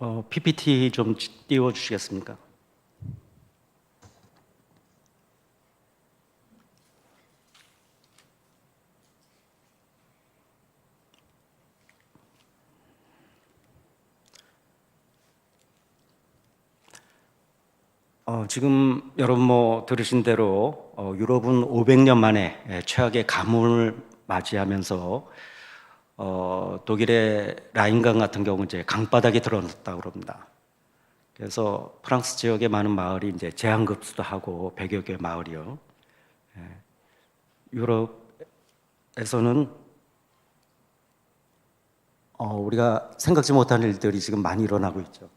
어, PPT 좀 띄워 주시겠습니까? 어, 지금 여러분 뭐 들으신 대로 어, 유럽은 500년 만에 예, 최악의 가뭄을 맞이하면서 어, 독일의 라인강 같은 경우 이제 강바닥이 드러났다고 그럽니다. 그래서 프랑스 지역의 많은 마을이 이제 제한급수도 하고 100여 개 마을이요. 예, 유럽에서는 어, 우리가 생각지 못한 일들이 지금 많이 일어나고 있죠.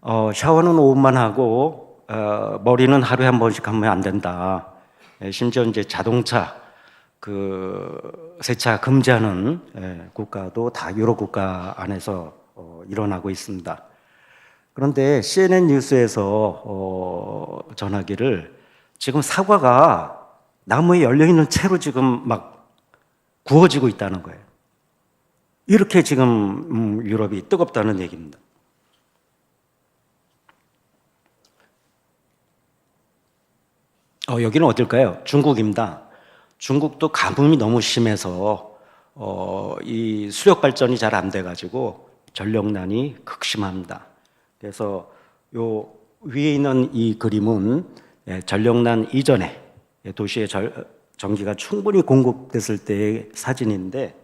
어, 샤워는 오후만 하고 어, 머리는 하루에 한 번씩 하면 안 된다. 예, 심지어 이제 자동차 그 세차 금지하는 예, 국가도 다 유럽 국가 안에서 어, 일어나고 있습니다. 그런데 CNN 뉴스에서 어, 전하기를 지금 사과가 나무에 열려 있는 채로 지금 막 구워지고 있다는 거예요. 이렇게 지금 음, 유럽이 뜨겁다는 얘기입니다. 어, 여기는 어딜까요? 중국입니다. 중국도 가뭄이 너무 심해서 어, 이 수력 발전이 잘 안 돼가지고 전력난이 극심합니다. 그래서 요 위에 있는 이 그림은 예, 전력난 이전에 예, 도시의 절, 전기가 충분히 공급됐을 때의 사진인데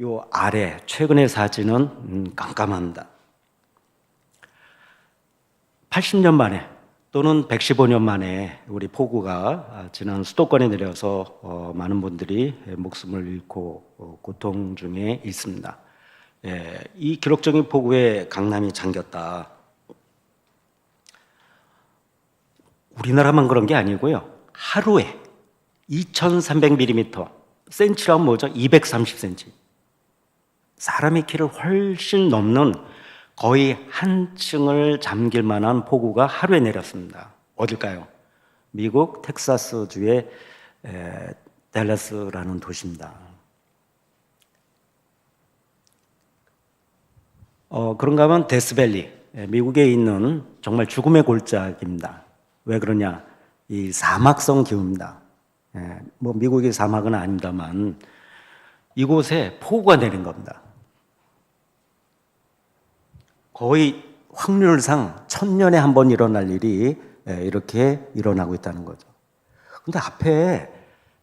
요 아래 최근의 사진은 음, 깜깜합니다. 80년 만에 또는 115년 만에 우리 폭우가 지난 수도권에 내려서 어, 많은 분들이 목숨을 잃고 어, 고통 중에 있습니다. 예, 이 기록적인 폭우에 강남이 잠겼다. 우리나라만 그런 게 아니고요. 하루에 2,300mm, 센치라면 뭐죠? 230cm. 사람의 키를 훨씬 넘는 거의 한 층을 잠길 만한 폭우가 하루에 내렸습니다. 어딜까요? 미국 텍사스주의 에, 댈러스라는 도시입니다. 어, 그런가 하면 데스밸리, 에, 미국에 있는 정말 죽음의 골짜기입니다. 왜 그러냐? 이 사막성 기후입니다. 에, 뭐 미국의 사막은 아닙니다만 이곳에 폭우가 내린 겁니다. 거의 확률상 천년에 한 번 일어날 일이 예, 이렇게 일어나고 있다는 거죠. 근데 앞에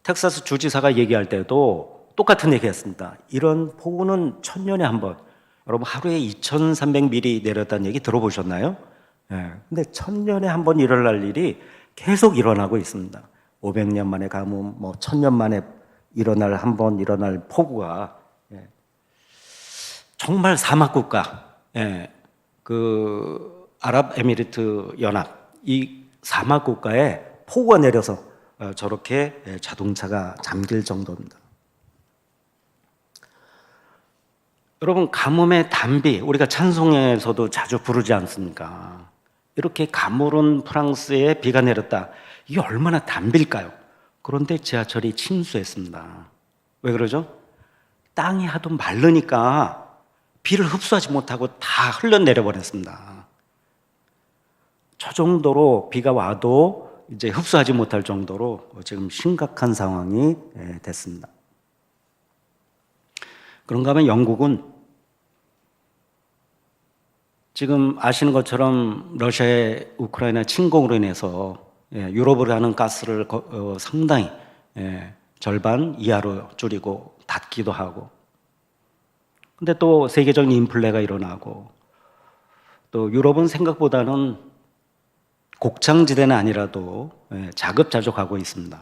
텍사스 주지사가 얘기할 때도 똑같은 얘기 했습니다. 이런 폭우는 천년에 한 번. 여러분 하루에 2,300mm 내렸다는 얘기 들어보셨나요? 예. 근데 천년에 한 번 일어날 일이 계속 일어나고 있습니다. 500년 만에 가뭄, 뭐 천년 만에 일어날 한 번 일어날 폭우가 예. 정말 사막 국가, 예. 그 아랍에미리트 연합 이 사막 국가에 폭우가 내려서 어, 저렇게 예, 자동차가 잠길 정도입니다. 여러분 가뭄의 단비 우리가 찬송에서도 자주 부르지 않습니까? 이렇게 가물은 프랑스에 비가 내렸다. 이게 얼마나 단비일까요? 그런데 지하철이 침수했습니다. 왜 그러죠? 땅이 하도 마르니까 비를 흡수하지 못하고 다 흘러내려 버렸습니다. 저 정도로 비가 와도 이제 흡수하지 못할 정도로 지금 심각한 상황이 예, 됐습니다. 그런가 하면 영국은 지금 아시는 것처럼 러시아의 우크라이나 침공으로 인해서 예, 유럽으로 가는 가스를 어, 상당히 예, 절반 이하로 줄이고 닫기도 하고 근데 또 세계적인 인플레가 일어나고 또 유럽은 생각보다는 곡창지대는 아니라도 예, 자급자족하고 있습니다.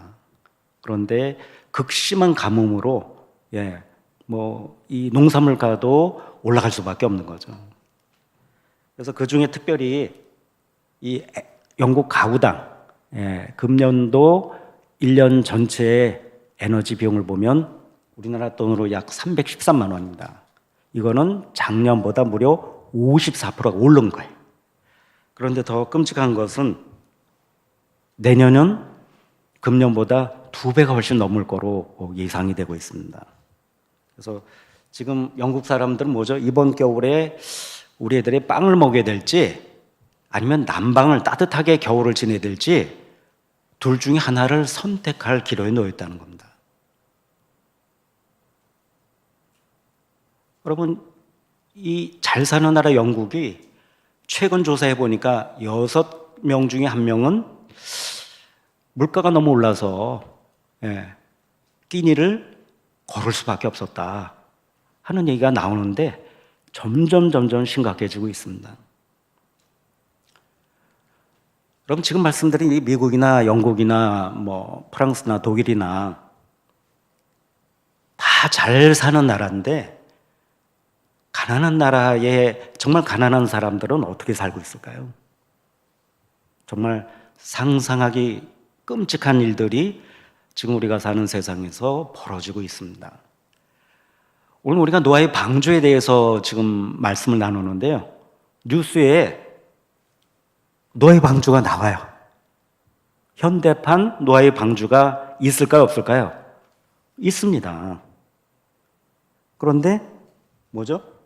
그런데 극심한 가뭄으로 예, 뭐 이 농산물가도 올라갈 수밖에 없는 거죠. 그래서 그 중에 특별히 이 영국 가구당 예, 금년도 1년 전체의 에너지 비용을 보면 우리나라 돈으로 약 313만 원입니다. 이거는 작년보다 무려 54%가 오른 거예요. 그런데 더 끔찍한 것은 내년은 금년보다 두 배가 훨씬 넘을 거로 어, 예상이 되고 있습니다. 그래서 지금 영국 사람들은 뭐죠? 이번 겨울에 우리 애들이 빵을 먹여야 될지 아니면 난방을 따뜻하게 겨울을 지내야 될지 둘 중에 하나를 선택할 기로에 놓여 있다는 겁니다. 여러분, 이 잘 사는 나라 영국이 최근 조사해 보니까 여섯 명 중에 한 명은 물가가 너무 올라서 예, 끼니를 걸을 수밖에 없었다 하는 얘기가 나오는데 점점 점점 심각해지고 있습니다. 여러분 지금 말씀드린 이 미국이나 영국이나 뭐 프랑스나 독일이나 다 잘 사는 나라인데 가난한 나라에 정말 가난한 사람들은 어떻게 살고 있을까요? 정말 상상하기 끔찍한 일들이 지금 우리가 사는 세상에서 벌어지고 있습니다. 오늘 우리가 노아의 방주에 대해서 지금 말씀을 나누는데요. 뉴스에 노아의 방주가 나와요. 현대판 노아의 방주가 있을까요, 없을까요? 있습니다. 그런데 뭐죠?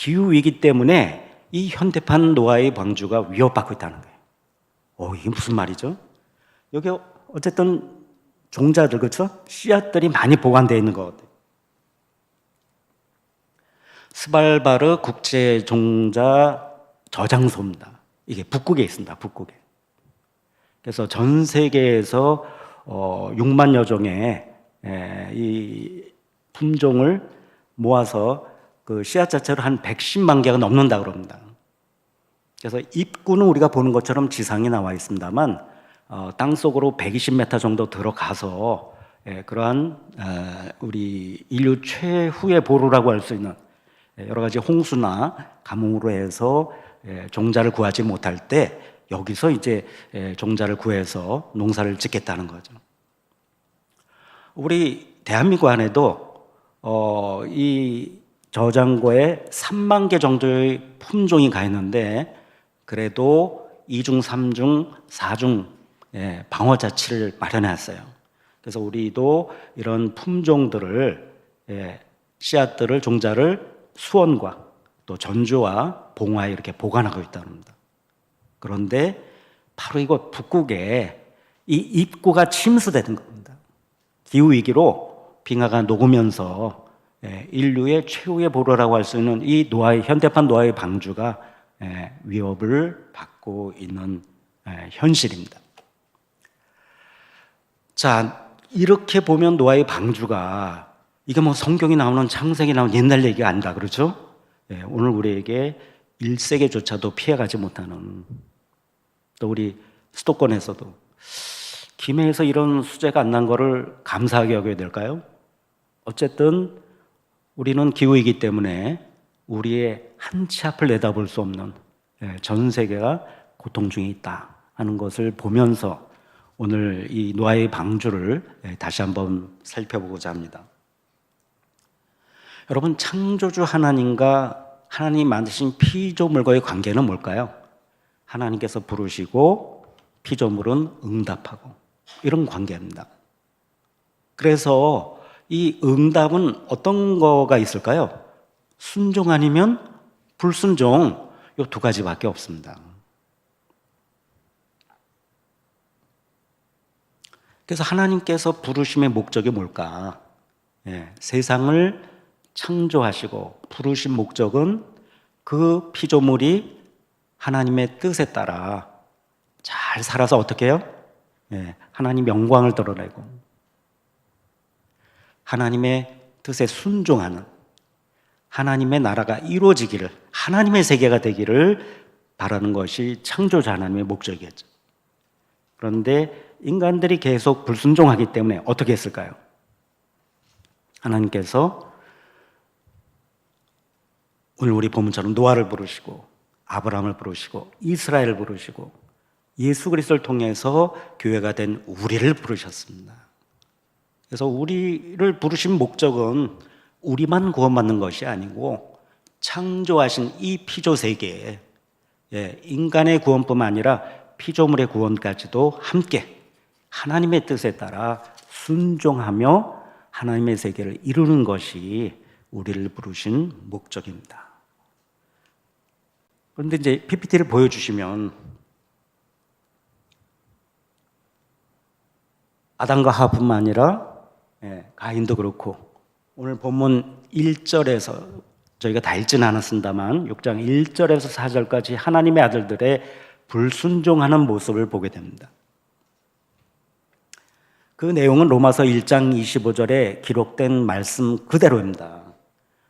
기후 위기 때문에 이 현대판 노아의 방주가 위협받고 있다는 거예요. 어, 이게 무슨 말이죠? 여기 어쨌든 종자들 그렇죠? 씨앗들이 많이 보관되어 있는 것 같아요. 스발바르 국제 종자 저장소입니다. 이게 북극에 있습니다. 북극에. 그래서 전 세계에서 어, 6만여 종의 에, 이 품종을 모아서 그 씨앗 자체로 한 110만 개가 넘는다 그럽니다. 그래서 입구는 우리가 보는 것처럼 지상에 나와 있습니다만 어, 땅 속으로 120m 정도 들어가서 예, 그러한 어, 우리 인류 최후의 보루라고 할 수 있는 예, 여러 가지 홍수나 가뭄으로 해서 예, 종자를 구하지 못할 때 여기서 이제 예, 종자를 구해서 농사를 짓겠다는 거죠. 우리 대한민국 안에도 어, 이 저장고에 3만 개 정도의 품종이 가 있는데 그래도 2중, 3중, 4중 예, 방어 자치를 마련했어요. 그래서 우리도 이런 품종들을 예, 씨앗들을 종자를 수원과 또 전주와 봉화에 이렇게 보관하고 있다는 겁니다. 그런데 바로 이곳 북극에 이 입구가 침수되는 겁니다. 기후 위기로 빙하가 녹으면서 예, 인류의 최후의 보루라고 할 수 있는 이 노아의 현대판 노아의 방주가 예, 위협을 받고 있는 예, 현실입니다. 자, 이렇게 보면 노아의 방주가 이게 뭐 성경이 나오는 창세기 나오는 옛날 얘기가 아니다 그렇죠? 오늘 우리에게 1세계조차도 피해가지 못하는 또 우리 수도권에서도 김해에서 이런 수재가 안 난 거를 감사하게 여겨야 될까요? 어쨌든 우리는 기후이기 때문에 우리의 한 치 앞을 내다볼 수 없는 예, 전 세계가 고통 중에 있다 하는 것을 보면서 오늘 이 노아의 방주를 예, 다시 한번 살펴보고자 합니다. 여러분 창조주 하나님과 하나님 만드신 피조물과의 관계는 뭘까요? 하나님께서 부르시고 피조물은 응답하고 이런 관계입니다. 그래서 이 응답은 어떤 거가 있을까요? 순종 아니면 불순종 이두 가지밖에 없습니다. 그래서 하나님께서 부르심의 목적이 뭘까? 예, 세상을 창조하시고 부르신 목적은 그 피조물이 하나님의 뜻에 따라 잘 살아서 어떻게 해요? 예, 하나님 영광을 드러내고 하나님의 뜻에 순종하는 하나님의 나라가 이루어지기를 하나님의 세계가 되기를 바라는 것이 창조자 하나님의 목적이었죠. 그런데 인간들이 계속 불순종하기 때문에 어떻게 했을까요? 하나님께서 오늘 우리 본문처럼 노아를 부르시고 아브라함을 부르시고 이스라엘을 부르시고 예수 그리스도를 통해서 교회가 된 우리를 부르셨습니다. 그래서 우리를 부르신 목적은 우리만 구원받는 것이 아니고 창조하신 이 피조 세계에 예, 인간의 구원뿐만 아니라 피조물의 구원까지도 함께 하나님의 뜻에 따라 순종하며 하나님의 세계를 이루는 것이 우리를 부르신 목적입니다. 그런데 이제 PPT를 보여주시면 아담과 하뿐만 아니라 예, 가인도 그렇고 오늘 본문 1절에서 저희가 다 읽지는 않았습니다만 6장 1절에서 4절까지 하나님의 아들들의 불순종하는 모습을 보게 됩니다. 그 내용은 로마서 1장 25절에 기록된 말씀 그대로입니다.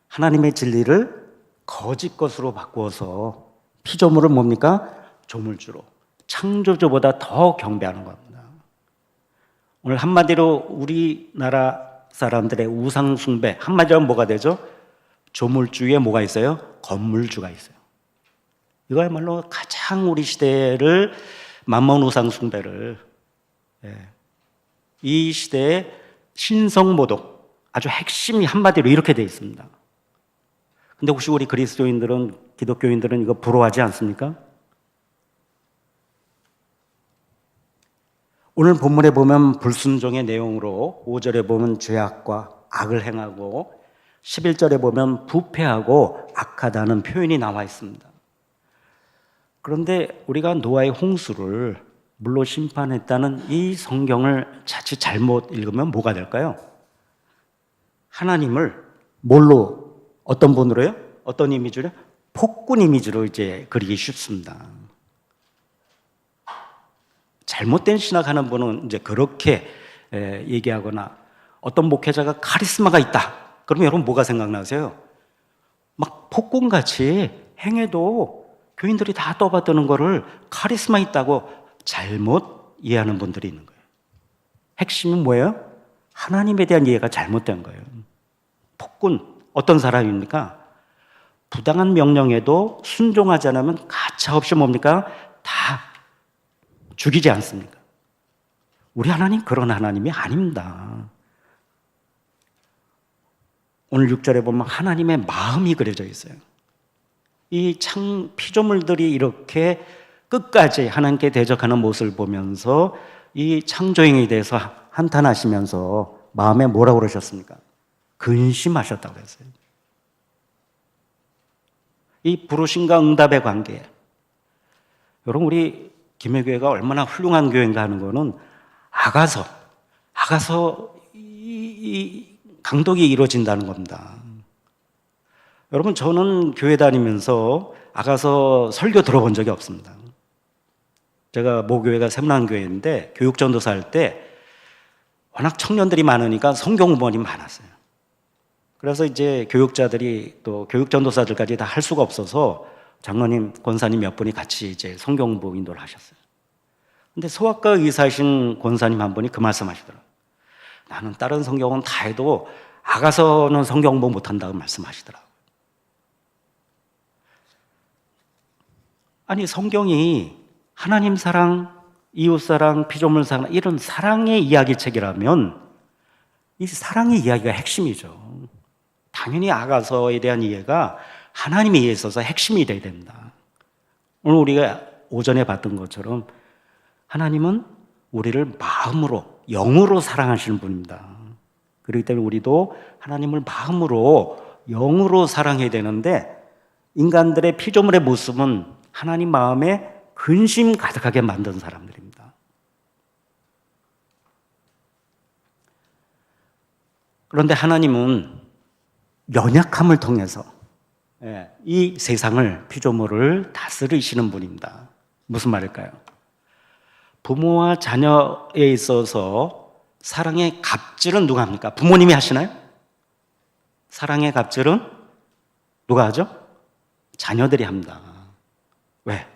하나님의 진리를 거짓 것으로 바꾸어서 피조물을 뭡니까? 조물주로 창조주보다 더 경배하는 겁니다. 오늘 한마디로 우리나라 사람들의 우상 숭배 한마디로 뭐가 되죠? 조물주에 뭐가 있어요? 건물주가 있어요. 이거야말로 가장 우리 시대를 만몬 우상 숭배를 예, 이 시대의 신성모독 아주 핵심이 한마디로 이렇게 되어 있습니다. 근데 혹시 우리 그리스도인들은 기독교인들은 이거 부러워하지 않습니까? 오늘 본문에 보면 불순종의 내용으로 5절에 보면 죄악과 악을 행하고 11절에 보면 부패하고 악하다는 표현이 나와 있습니다. 그런데 우리가 노아의 홍수를 물로 심판했다는 이 성경을 자칫 잘못 읽으면 뭐가 될까요? 하나님을 뭘로 어떤 분으로요? 어떤 이미지로? 폭군 이미지로 이제 그리기 쉽습니다. 잘못된 신학하는 분은 이제 그렇게 에, 얘기하거나 어떤 목회자가 카리스마가 있다. 그러면 여러분 뭐가 생각나세요? 막 폭군같이 행해도 교인들이 다 떠받드는 거를 카리스마 있다고 잘못 이해하는 분들이 있는 거예요. 핵심은 뭐예요? 하나님에 대한 이해가 잘못된 거예요. 폭군, 어떤 사람입니까? 부당한 명령에도 순종하지 않으면 가차없이 뭡니까? 다 죽이지 않습니까? 우리 하나님 그런 하나님이 아닙니다. 오늘 6절에 보면 하나님의 마음이 그려져 있어요. 이 창 피조물들이 이렇게 끝까지 하나님께 대적하는 모습을 보면서 이 창조행에 대해서 한탄하시면서 마음에 뭐라고 그러셨습니까? 근심하셨다고 그랬어요. 이 부르심과 응답의 관계. 여러분, 우리 김해교회가 얼마나 훌륭한 교회인가 하는 거는 아가서, 아가서 이, 이 강독이 이루어진다는 겁니다. 여러분, 저는 교회 다니면서 아가서 설교 들어본 적이 없습니다. 제가 모교회가 샘난교회인데 교육전도사 할 때 워낙 청년들이 많으니까 성경부원이 많았어요. 그래서 이제 교육자들이 또 교육전도사들까지 다 할 수가 없어서 장로님, 권사님 몇 분이 같이 이제 성경부 인도를 하셨어요. 근데 소아과 의사이신 권사님 한 분이 그 말씀 하시더라고요. 나는 다른 성경은 다 해도 아가서는 성경부 못 한다고 말씀하시더라고요. 아니, 성경이 하나님 사랑, 이웃 사랑, 피조물 사랑, 이런 사랑의 이야기 책이라면 이 사랑의 이야기가 핵심이죠. 당연히 아가서에 대한 이해가 하나님에 있어서 핵심이 되어야 된다. 오늘 우리가 오전에 봤던 것처럼 하나님은 우리를 마음으로, 영으로 사랑하시는 분입니다. 그렇기 때문에 우리도 하나님을 마음으로, 영으로 사랑해야 되는데 인간들의 피조물의 모습은 하나님 마음에 근심 가득하게 만든 사람들입니다. 그런데 하나님은 연약함을 통해서 예, 이 세상을 피조물을 다스리시는 분입니다. 무슨 말일까요? 부모와 자녀에 있어서 사랑의 갑질은 누가 합니까? 부모님이 하시나요? 사랑의 갑질은 누가 하죠? 자녀들이 합니다. 왜?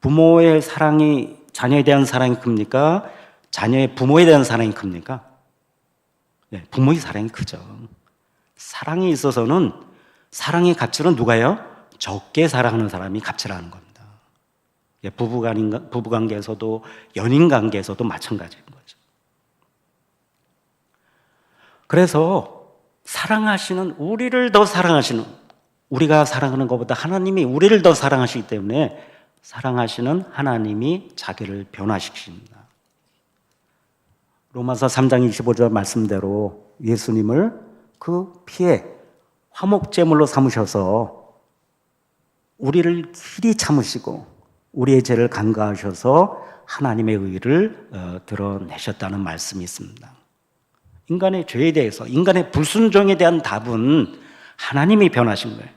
부모의 사랑이 자녀에 대한 사랑이 큽니까? 자녀의 부모에 대한 사랑이 큽니까? 네, 부모의 사랑이 크죠. 사랑에 있어서는 사랑의 갑질은 누가요? 적게 사랑하는 사람이 갑질하는 겁니다. 예, 부부관계에서도 연인 관계에서도 마찬가지인 거죠. 그래서 사랑하시는 우리를 더 사랑하시는 우리가 사랑하는 것보다 하나님이 우리를 더 사랑하시기 때문에 사랑하시는 하나님이 자기를 변화시키십니다. 로마서 3장 25절 말씀대로 예수님을 그 피에 화목제물로 삼으셔서 우리를 길이 참으시고 우리의 죄를 간과하셔서 하나님의 의를 어, 드러내셨다는 말씀이 있습니다. 인간의 죄에 대해서 인간의 불순종에 대한 답은 하나님이 변하신 거예요.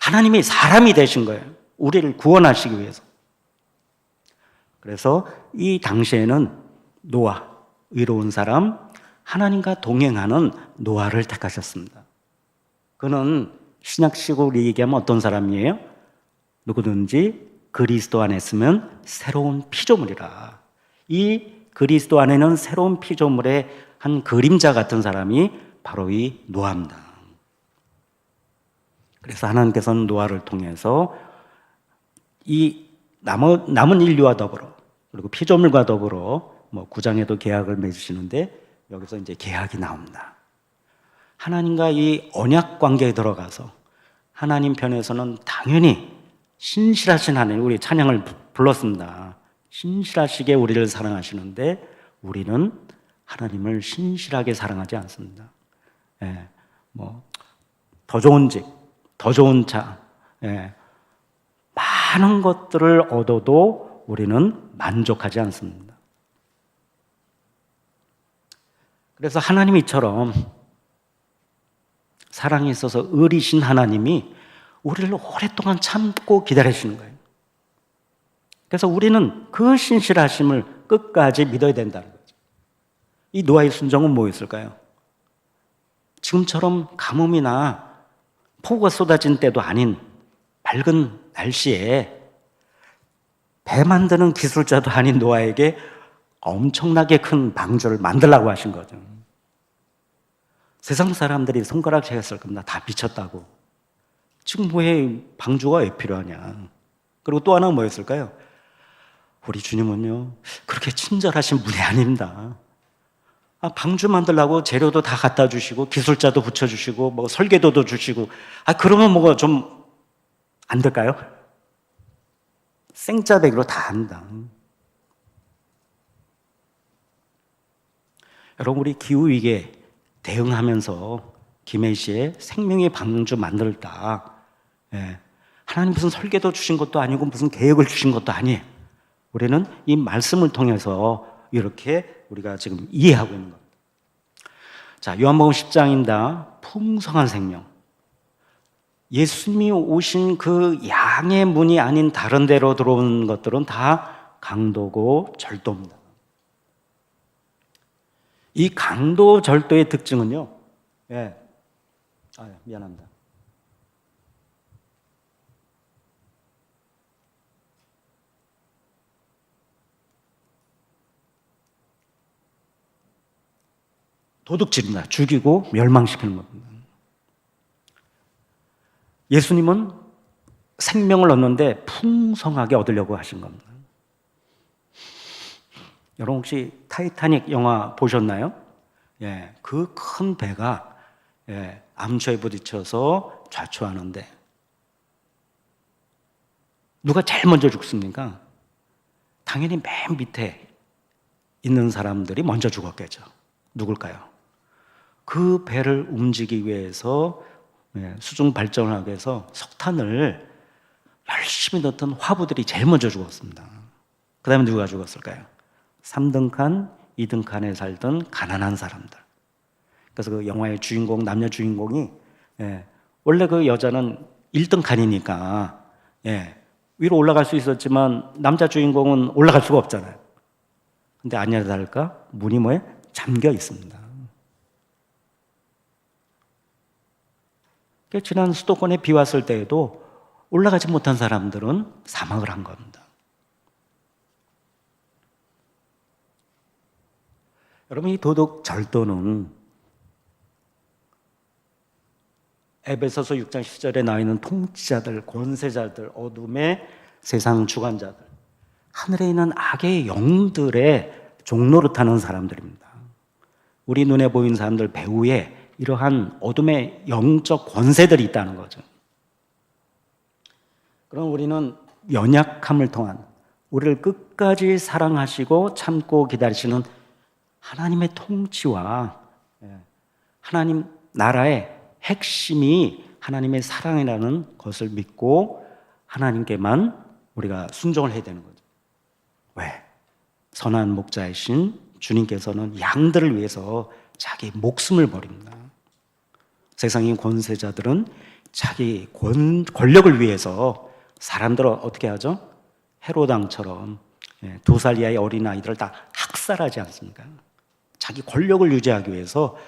하나님이 사람이 되신 거예요. 우리를 구원하시기 위해서. 그래서 이 당시에는 노아, 의로운 사람, 하나님과 동행하는 노아를 택하셨습니다. 그는 신약식으로 얘기하면 어떤 사람이에요? 누구든지 그리스도 안에 있으면 새로운 피조물이라. 이 그리스도 안에는 새로운 피조물의 한 그림자 같은 사람이 바로 이 노아입니다. 그래서 하나님께서는 노아를 통해서 이 남은, 인류와 더불어 그리고 피조물과 더불어 뭐 구장에도 계약을 맺으시는데 여기서 이제 계약이 나옵니다. 하나님과 이 언약 관계에 들어가서 하나님 편에서는 당연히 신실하신 하나님 우리 찬양을 부- 불렀습니다. 신실하시게 우리를 사랑하시는데 우리는 하나님을 신실하게 사랑하지 않습니다. 예, 뭐 더 좋은 집, 더 좋은 차, 예, 많은 것들을 얻어도 우리는 만족하지 않습니다. 그래서 하나님이처럼 사랑에 있어서 의리신 하나님이 우리를 오랫동안 참고 기다리시는 거예요. 그래서 우리는 그 신실하심을 끝까지 믿어야 된다는 거죠. 이 노아의 순종은 뭐였을까요? 지금처럼 가뭄이나 폭우가 쏟아진 때도 아닌 밝은 날씨에 배 만드는 기술자도 아닌 노아에게 엄청나게 큰 방주를 만들라고 하신 거죠. 세상 사람들이 손가락 재었을 겁니다. 다 미쳤다고. 지금 왜 방주가 왜 필요하냐. 그리고 또 하나 뭐였을까요? 우리 주님은요, 그렇게 친절하신 분이 아닙니다. 아, 방주 만들라고 재료도 다 갖다 주시고, 기술자도 붙여주시고, 뭐 설계도도 주시고, 아, 그러면 뭐가 좀 안 될까요? 생짜배기로 다 한다. 여러분, 우리 기후위기에 대응하면서 김해시에 생명의 방주 만들다. 예. 하나님 무슨 설계도 주신 것도 아니고 무슨 계획을 주신 것도 아니에요. 우리는 이 말씀을 통해서 이렇게 우리가 지금 이해하고 있는 겁니다. 자, 요한복음 10장입니다. 풍성한 생명. 예수님이 오신 그 양의 문이 아닌 다른 데로 들어오는 것들은 다 강도고 절도입니다. 이 강도 절도의 특징은요, 예. 아, 미안합니다. 도둑질입니다. 죽이고 멸망시키는 겁니다. 예수님은 생명을 얻는데 풍성하게 얻으려고 하신 겁니다. 여러분 혹시 타이타닉 영화 보셨나요? 예, 그 큰 배가 예, 암초에 부딪혀서 좌초하는데 누가 제일 먼저 죽습니까? 당연히 맨 밑에 있는 사람들이 먼저 죽었겠죠. 누굴까요? 그 배를 움직이기 위해서 예, 수중 발전을 하기 위해서 석탄을 열심히 넣던 화부들이 제일 먼저 죽었습니다. 그 다음에 누가 죽었을까요? 3등 칸, 2등 칸에 살던 가난한 사람들. 그래서 그 영화의 주인공, 남녀 주인공이, 예, 원래 그 여자는 1등 칸이니까, 예, 위로 올라갈 수 있었지만 남자 주인공은 올라갈 수가 없잖아요. 근데 아니라 다를까? 문이 뭐에? 잠겨 있습니다. 그 지난 수도권에 비 왔을 때에도 올라가지 못한 사람들은 사망을 한 겁니다. 여러분, 이 도덕 절도는 에베소서 6장 10절에 나와 있는 통치자들, 권세자들, 어둠의 세상 주관자들, 하늘에 있는 악의 영들의 종로를 타는 사람들입니다. 우리 눈에 보이는 사람들 배후에 이러한 어둠의 영적 권세들이 있다는 거죠. 그럼 우리는 연약함을 통한 우리를 끝까지 사랑하시고 참고 기다리시는 하나님의 통치와 예, 하나님 나라의 핵심이 하나님의 사랑이라는 것을 믿고 하나님께만 우리가 순종을 해야 되는 거죠. 왜? 선한 목자이신 주님께서는 양들을 위해서 자기 목숨을 버립니다. 세상의 권세자들은 자기 권, 권력을 위해서 사람들을 어떻게 하죠? 헤로당처럼 예, 두살 이하의 어린 아이들을 다 학살하지 않습니까? 자기 권력을 유지하기 위해서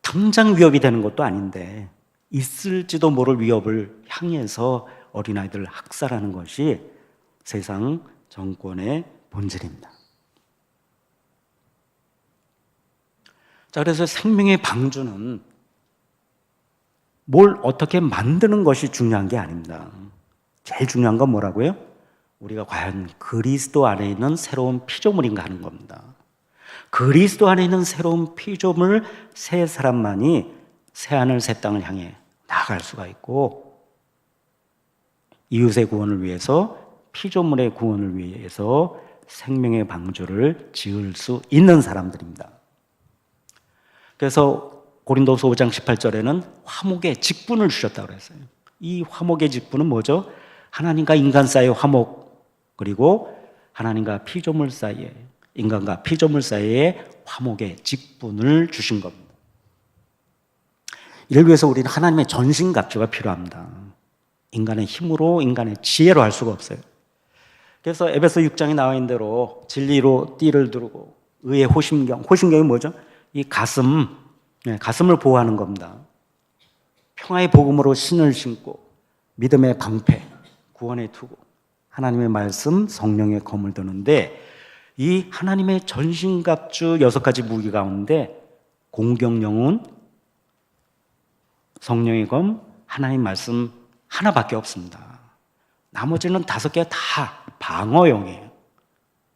당장 위협이 되는 것도 아닌데 있을지도 모를 위협을 향해서 어린 아이들을 학살하는 것이 세상 정권의 본질입니다. 자, 그래서 생명의 방주는 뭘 어떻게 만드는 것이 중요한 게 아닙니다. 제일 중요한 건 뭐라고요? 우리가 과연 그리스도 안에 있는 새로운 피조물인가 하는 겁니다. 그리스도 안에 있는 새로운 피조물 새 사람만이 새 하늘 새 땅을 향해 나아갈 수가 있고 이웃의 구원을 위해서 피조물의 구원을 위해서 생명의 방주를 지을 수 있는 사람들입니다. 그래서 고린도서 5장 18절에는 화목의 직분을 주셨다고 그랬어요. 이 화목의 직분은 뭐죠? 하나님과 인간 사이의 화목 그리고 하나님과 피조물 사이에 인간과 피조물 사이에 화목의 직분을 주신 겁니다. 이를 위해서 우리는 하나님의 전신 갑주가 필요합니다. 인간의 힘으로 인간의 지혜로 할 수가 없어요. 그래서 에베소 6장에 나와 있는 대로 진리로 띠를 두르고 의의 호심경, 호심경이 뭐죠? 이 가슴, 네, 가슴을 보호하는 겁니다. 평화의 복음으로 신을 신고 믿음의 방패, 구원의 투구, 하나님의 말씀, 성령의 검을 드는데 이 하나님의 전신갑주 여섯 가지 무기 가운데 공경영은 성령의 검, 하나님 말씀 하나밖에 없습니다. 나머지는 다섯 개 다 방어용이에요.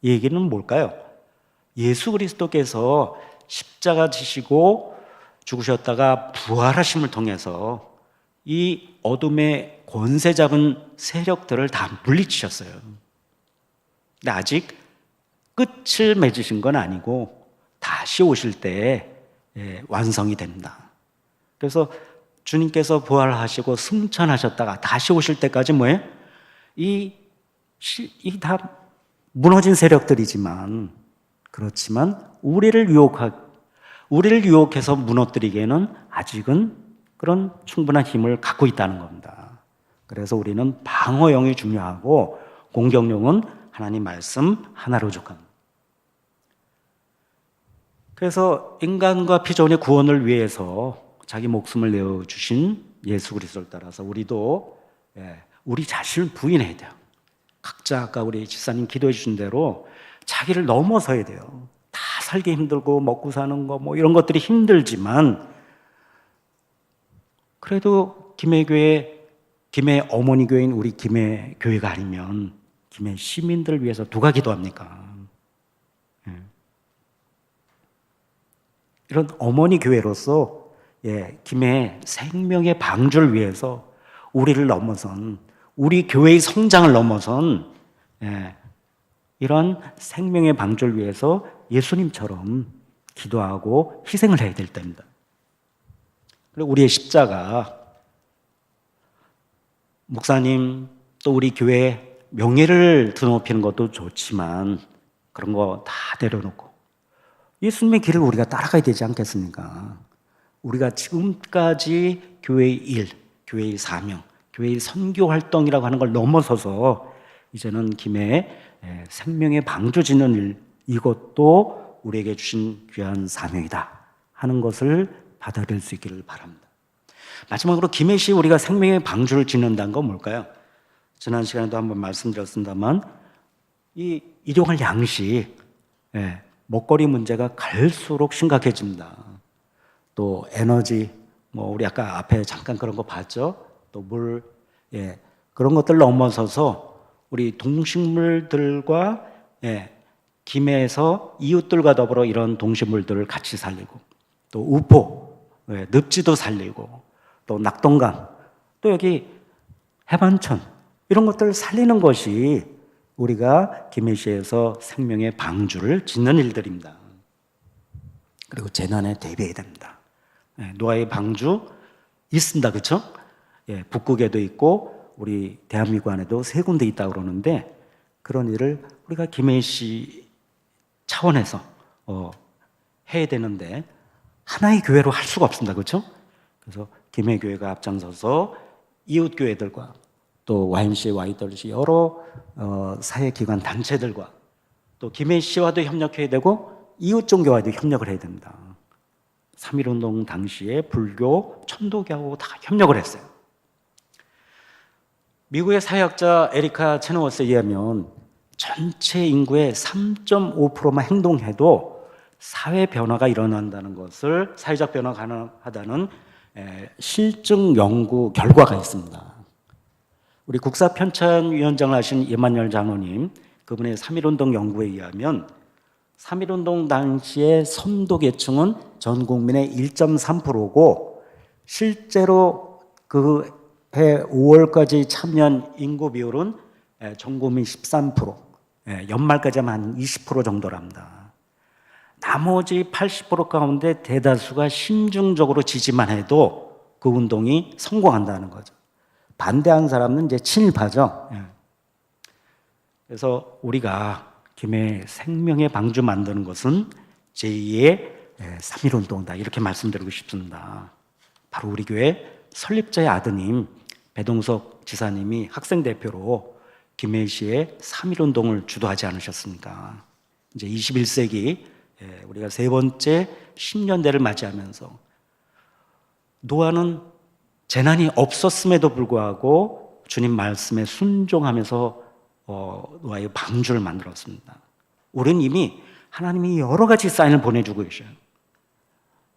이 얘기는 뭘까요? 예수 그리스도께서 십자가 지시고 죽으셨다가 부활하심을 통해서 이 어둠의 권세 잡은 세력들을 다 물리치셨어요. 근데 아직 끝을 맺으신 건 아니고 다시 오실 때 예, 완성이 된다. 그래서 주님께서 부활하시고 승천하셨다가 다시 오실 때까지 뭐예요? 이, 이 다 무너진 세력들이지만, 그렇지만, 우리를 유혹하, 우리를 유혹해서 무너뜨리기에는 아직은 그런 충분한 힘을 갖고 있다는 겁니다. 그래서 우리는 방어용이 중요하고, 공격용은 하나님 말씀 하나로 족합니다. 그래서 인간과 피조의 구원을 위해서 자기 목숨을 내어 주신 예수 그리스도를 따라서 우리도 예, 우리 자신을 부인해야 돼요. 각자 아까 우리 집사님 기도해 주신 대로 자기를 넘어서야 돼요. 다 살기 힘들고 먹고 사는 거 뭐 이런 것들이 힘들지만 그래도 김해 교회 김해 어머니 교회인 우리 김해 교회가 아니면 김해 시민들을 위해서 누가 기도합니까? 예. 이런 어머니 교회로서 예, 김해 생명의 방주를 위해서 우리를 넘어선 우리 교회의 성장을 넘어선 예, 이런 생명의 방주를 위해서 예수님처럼 기도하고 희생을 해야 될 때입니다. 그리고 우리의 십자가 목사님 또 우리 교회 명예를 드높이는 것도 좋지만 그런 거 다 내려놓고 예수님의 길을 우리가 따라가야 되지 않겠습니까? 우리가 지금까지 교회의 일, 교회의 사명, 교회의 선교 활동이라고 하는 걸 넘어서서 이제는 김해 생명의 방주 짓는 일, 이것도 우리에게 주신 귀한 사명이다 하는 것을 받아들일 수 있기를 바랍니다. 마지막으로 김해시 우리가 생명의 방주를 짓는다는 건 뭘까요? 지난 시간에도 한번 말씀드렸습니다만 이 일용할 양식, 예, 먹거리 문제가 갈수록 심각해집니다. 또 에너지, 뭐 우리 아까 앞에 잠깐 그런 거 봤죠? 또 물, 예, 그런 것들 넘어서서 우리 동식물들과 예, 김해에서 이웃들과 더불어 이런 동식물들을 같이 살리고 또 우포, 예, 늪지도 살리고 또 낙동강, 또 여기 해반천 이런 것들을 살리는 것이 우리가 김해시에서 생명의 방주를 짓는 일들입니다. 그리고 재난에 대비해야 됩니다. 예, 노아의 방주 있습니다. 그렇죠? 예, 북극에도 있고 우리 대한민국 안에도 세 군데 있다 그러는데 그런 일을 우리가 김해 씨 차원에서 어, 해야 되는데 하나의 교회로 할 수가 없습니다. 그렇죠? 그래서 김해 교회가 앞장서서 이웃 교회들과 또 YMCA, YWC 여러 어, 사회 기관 단체들과 또 김해 씨와도 협력해야 되고 이웃 종교와도 협력을 해야 됩니다. 3.1운동 당시에 불교, 천도교하고 다 협력을 했어요. 미국의 사회학자 에리카 체너워스에 의하면 전체 인구의 3.5%만 행동해도 사회 변화가 일어난다는 것을 사회적 변화가 가능하다는 에, 실증 연구 결과가 있습니다. 우리 국사편찬위원장을 하신 이만열 장로님 그분의 3.1운동 연구에 의하면 3.1운동 당시의 선도 계층은 전 국민의 1.3%고 실제로 그 해 5월까지 참여한 인구 비율은 에, 전 국민 13%, 에, 연말까지만 한20% 정도랍니다. 나머지 80% 가운데 대다수가 심중적으로 지지만 해도 그 운동이 성공한다는 거죠. 반대한 사람은 이제 친일파죠. 예. 그래서 우리가 김해 생명의 방주 만드는 것은 제2의 3.1운동이다. 이렇게 말씀드리고 싶습니다. 바로 우리 교회 설립자의 아드님 배동석 지사님이 학생 대표로 김해시의 3.1운동을 주도하지 않으셨습니까? 이제 21세기 예, 우리가 세 번째 10년대를 맞이하면서 노아는 재난이 없었음에도 불구하고 주님 말씀에 순종하면서 어, 노아의 방주를 만들었습니다. 우리는 이미 하나님이 여러 가지 사인을 보내주고 계셔요.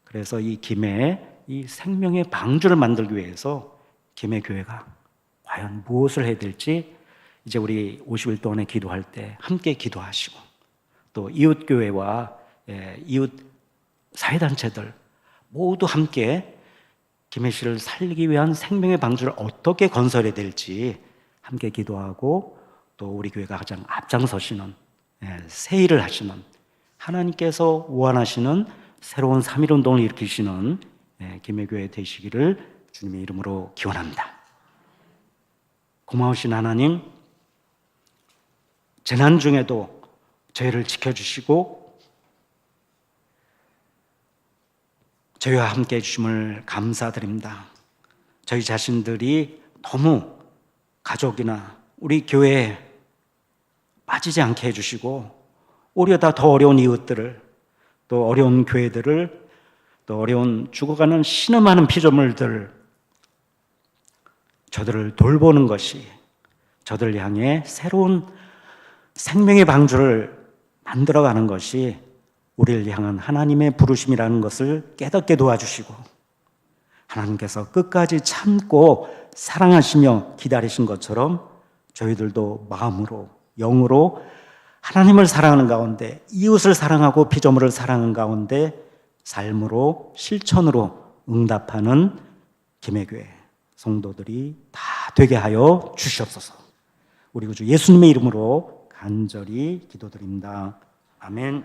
그래서 이 김해에 이 생명의 방주를 만들기 위해서 김해 교회가 과연 무엇을 해야 될지 이제 우리 50일 동안에 기도할 때 함께 기도하시고 또 이웃 교회와 예, 이웃 사회 단체들 모두 함께 김해 씨를 살리기 위한 생명의 방주를 어떻게 건설해야 될지 함께 기도하고 또 우리 교회가 가장 앞장서시는 예, 새 일을 하시는 하나님께서 원하시는 새로운 3.1 운동을 일으키시는 예, 김해 교회 되시기를 주님의 이름으로 기원합니다. 고마우신 하나님, 재난 중에도 저희를 지켜주시고 저희와 함께 해주심을 감사드립니다. 저희 자신들이 너무 가족이나 우리 교회에 빠지지 않게 해주시고 오히려 다 더 어려운 이웃들을 또 어려운 교회들을 또 어려운 죽어가는 신음하는 피조물들 저들을 돌보는 것이 저들 향해 새로운 생명의 방주를 만들어가는 것이 우리를 향한 하나님의 부르심이라는 것을 깨닫게 도와주시고 하나님께서 끝까지 참고 사랑하시며 기다리신 것처럼 저희들도 마음으로 영으로 하나님을 사랑하는 가운데 이웃을 사랑하고 피조물을 사랑하는 가운데 삶으로 실천으로 응답하는 김해교회 성도들이 다 되게 하여 주시옵소서. 우리 구주 예수님의 이름으로 간절히 기도드립니다. 아멘.